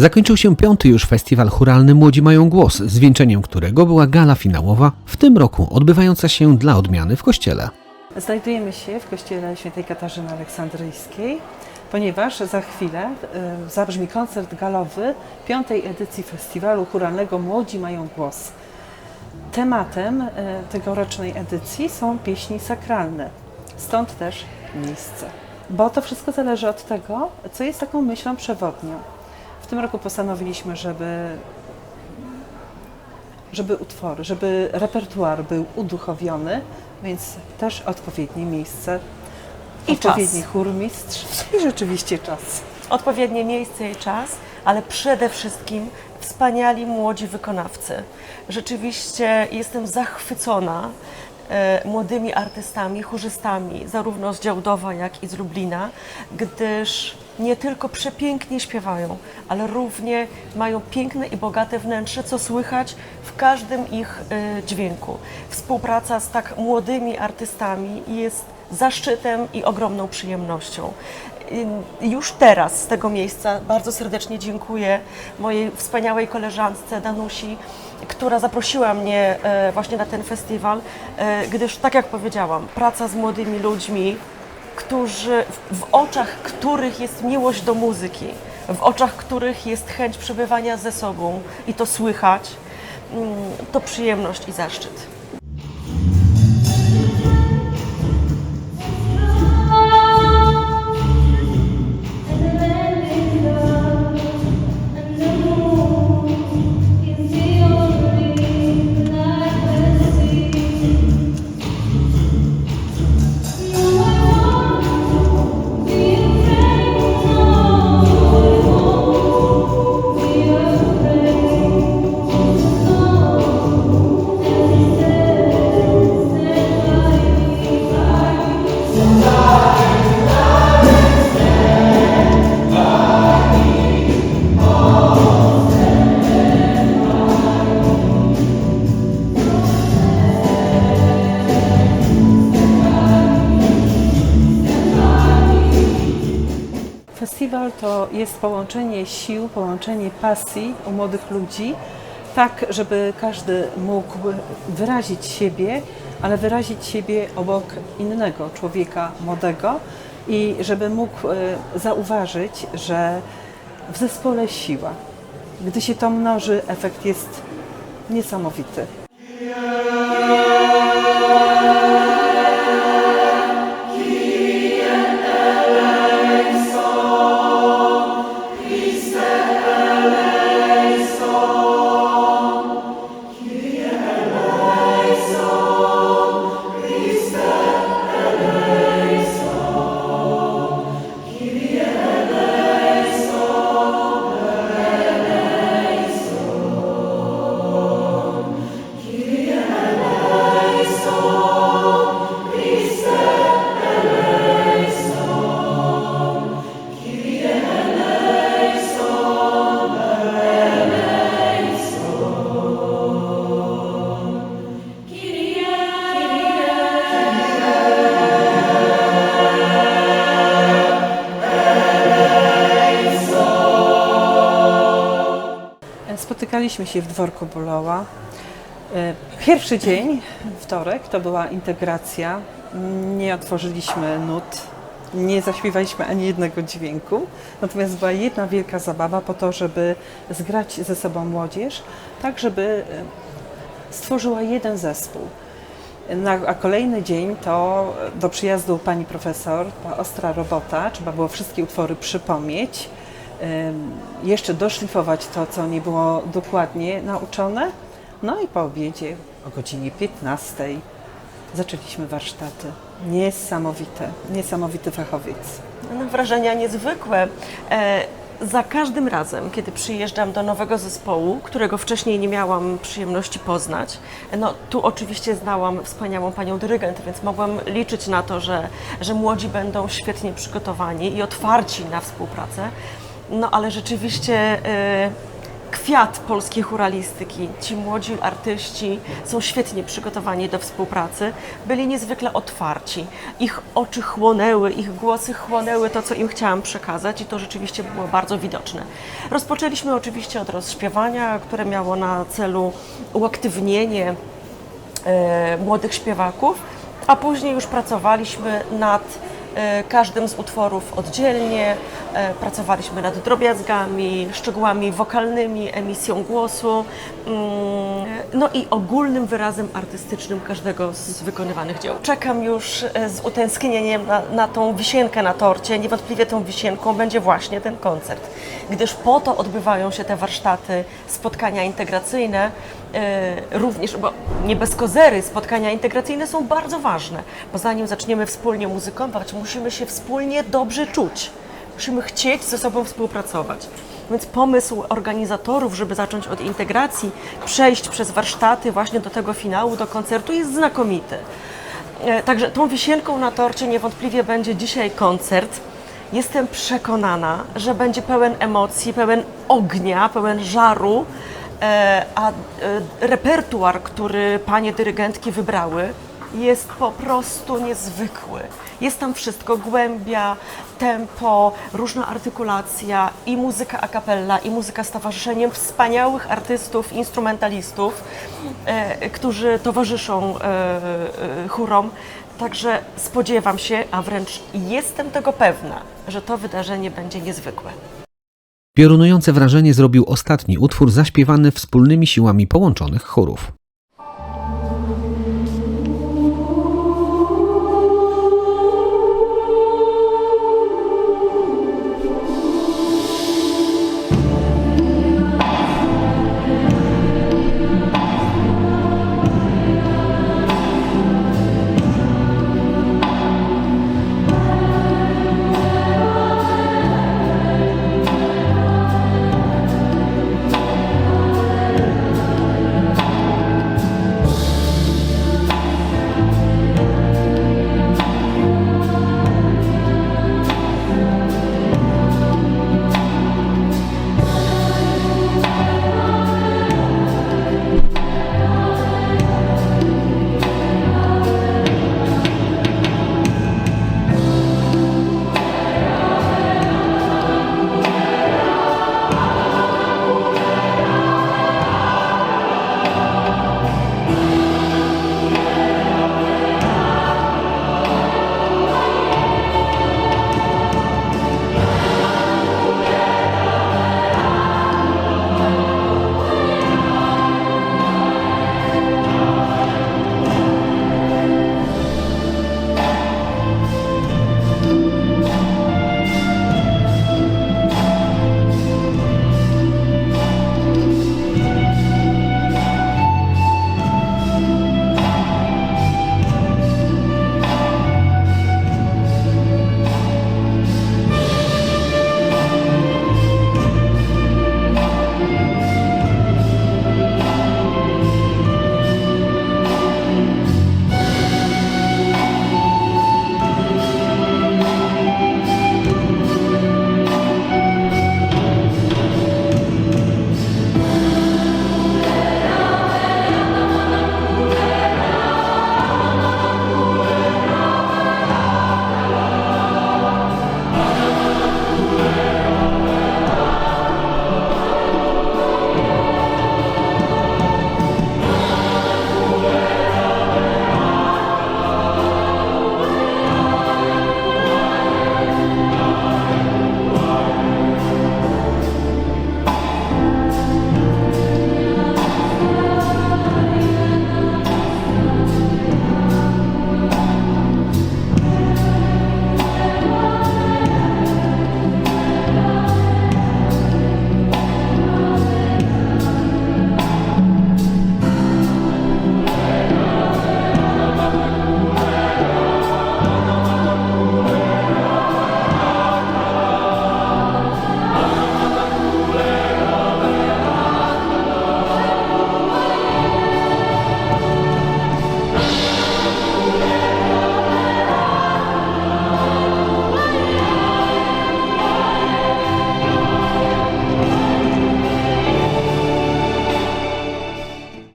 Zakończył się piąty już festiwal churalny Młodzi Mają Głos, zwieńczeniem którego była gala finałowa, w tym roku odbywająca się dla odmiany w kościele. Znajdujemy się w kościele świętej Katarzyny Aleksandryjskiej, ponieważ za chwilę e, zabrzmi koncert galowy piątej edycji festiwalu churalnego Młodzi Mają Głos. Tematem e, tegorocznej edycji są pieśni sakralne, stąd też miejsce. Bo to wszystko zależy od tego, co jest taką myślą przewodnią. W tym roku postanowiliśmy, żeby żeby utwory, żeby repertuar był uduchowiony, więc też odpowiednie miejsce, I odpowiedni czas. chórmistrz i rzeczywiście czas. Odpowiednie miejsce i czas, ale przede wszystkim wspaniali młodzi wykonawcy. Rzeczywiście jestem zachwycona młodymi artystami, chórzystami, zarówno z Działdowa, jak i z Lublina, gdyż nie tylko przepięknie śpiewają, ale równie mają piękne i bogate wnętrze, co słychać w każdym ich e, dźwięku. Współpraca z tak młodymi artystami jest zaszczytem i ogromną przyjemnością. Już teraz z tego miejsca bardzo serdecznie dziękuję mojej wspaniałej koleżance Danusi, która zaprosiła mnie e, właśnie na ten festiwal, e, gdyż tak jak powiedziałam, praca z młodymi ludźmi, którzy, w- w oczach których jest miłość do muzyki, w oczach których jest chęć przebywania ze sobą i to słychać, mm, to przyjemność i zaszczyt. To jest połączenie sił, połączenie pasji u młodych ludzi, tak żeby każdy mógł wyrazić siebie, ale wyrazić siebie obok innego człowieka młodego i żeby mógł e, zauważyć, że w zespole siła. Gdy się to mnoży, efekt jest niesamowity. Spotykaliśmy się w dworku Buloła. E, Pierwszy dzień, wtorek, to była integracja. Nie otworzyliśmy nut, nie zaśpiewaliśmy ani jednego dźwięku. Natomiast była jedna wielka zabawa po to, żeby zgrać ze sobą młodzież, tak żeby e, stworzyła jeden zespół. A kolejny dzień to do przyjazdu pani profesor, była ostra robota, trzeba było wszystkie utwory przypomnieć, jeszcze doszlifować to, co nie było dokładnie nauczone. No i po obiedzie o godzinie 15 zaczęliśmy warsztaty. Niesamowite, niesamowity fachowiec. No, wrażenia niezwykłe. E, za każdym razem, kiedy przyjeżdżam do nowego zespołu, którego wcześniej nie miałam przyjemności poznać, no tu oczywiście znałam wspaniałą panią dyrygent, więc mogłam liczyć na to, że, że młodzi będą świetnie przygotowani i otwarci na współpracę. No ale rzeczywiście e, kwiat polskiej churalistyki. Ci młodzi artyści są świetnie przygotowani do współpracy, byli niezwykle otwarci. Ich oczy chłonęły, ich głosy chłonęły to, co im chciałam przekazać i to rzeczywiście było bardzo widoczne. Rozpoczęliśmy oczywiście od rozśpiewania, które miało na celu uaktywnienie e, młodych śpiewaków, a później już pracowaliśmy nad każdym z utworów oddzielnie, e, pracowaliśmy nad drobiazgami, szczegółami wokalnymi, emisją głosu, mm, no i ogólnym wyrazem artystycznym każdego z wykonywanych dzieł. Czekam już e, z utęsknieniem na, na tą wisienkę na torcie. Niewątpliwie tą wisienką będzie właśnie ten koncert, gdyż po to odbywają się te warsztaty, spotkania integracyjne, e, również, bo nie bez kozery, spotkania integracyjne są bardzo ważne, bo zanim zaczniemy wspólnie muzykować, musimy się wspólnie dobrze czuć. Musimy chcieć ze sobą współpracować. Więc pomysł organizatorów, żeby zacząć od integracji, przejść przez warsztaty właśnie do tego finału, do koncertu jest znakomity. E, Także tą wisienką na torcie niewątpliwie będzie dzisiaj koncert. Jestem przekonana, że będzie pełen emocji, pełen ognia, pełen żaru, e, a e, repertuar, który panie dyrygentki wybrały, jest po prostu niezwykły. Jest tam wszystko, głębia, tempo, różna artykulacja i muzyka a cappella, i muzyka z towarzyszeniem wspaniałych artystów, instrumentalistów, e, którzy towarzyszą e, e, chórom. Także spodziewam się, a wręcz jestem tego pewna, że to wydarzenie będzie niezwykłe. Piorunujące wrażenie zrobił ostatni utwór zaśpiewany wspólnymi siłami połączonych chórów.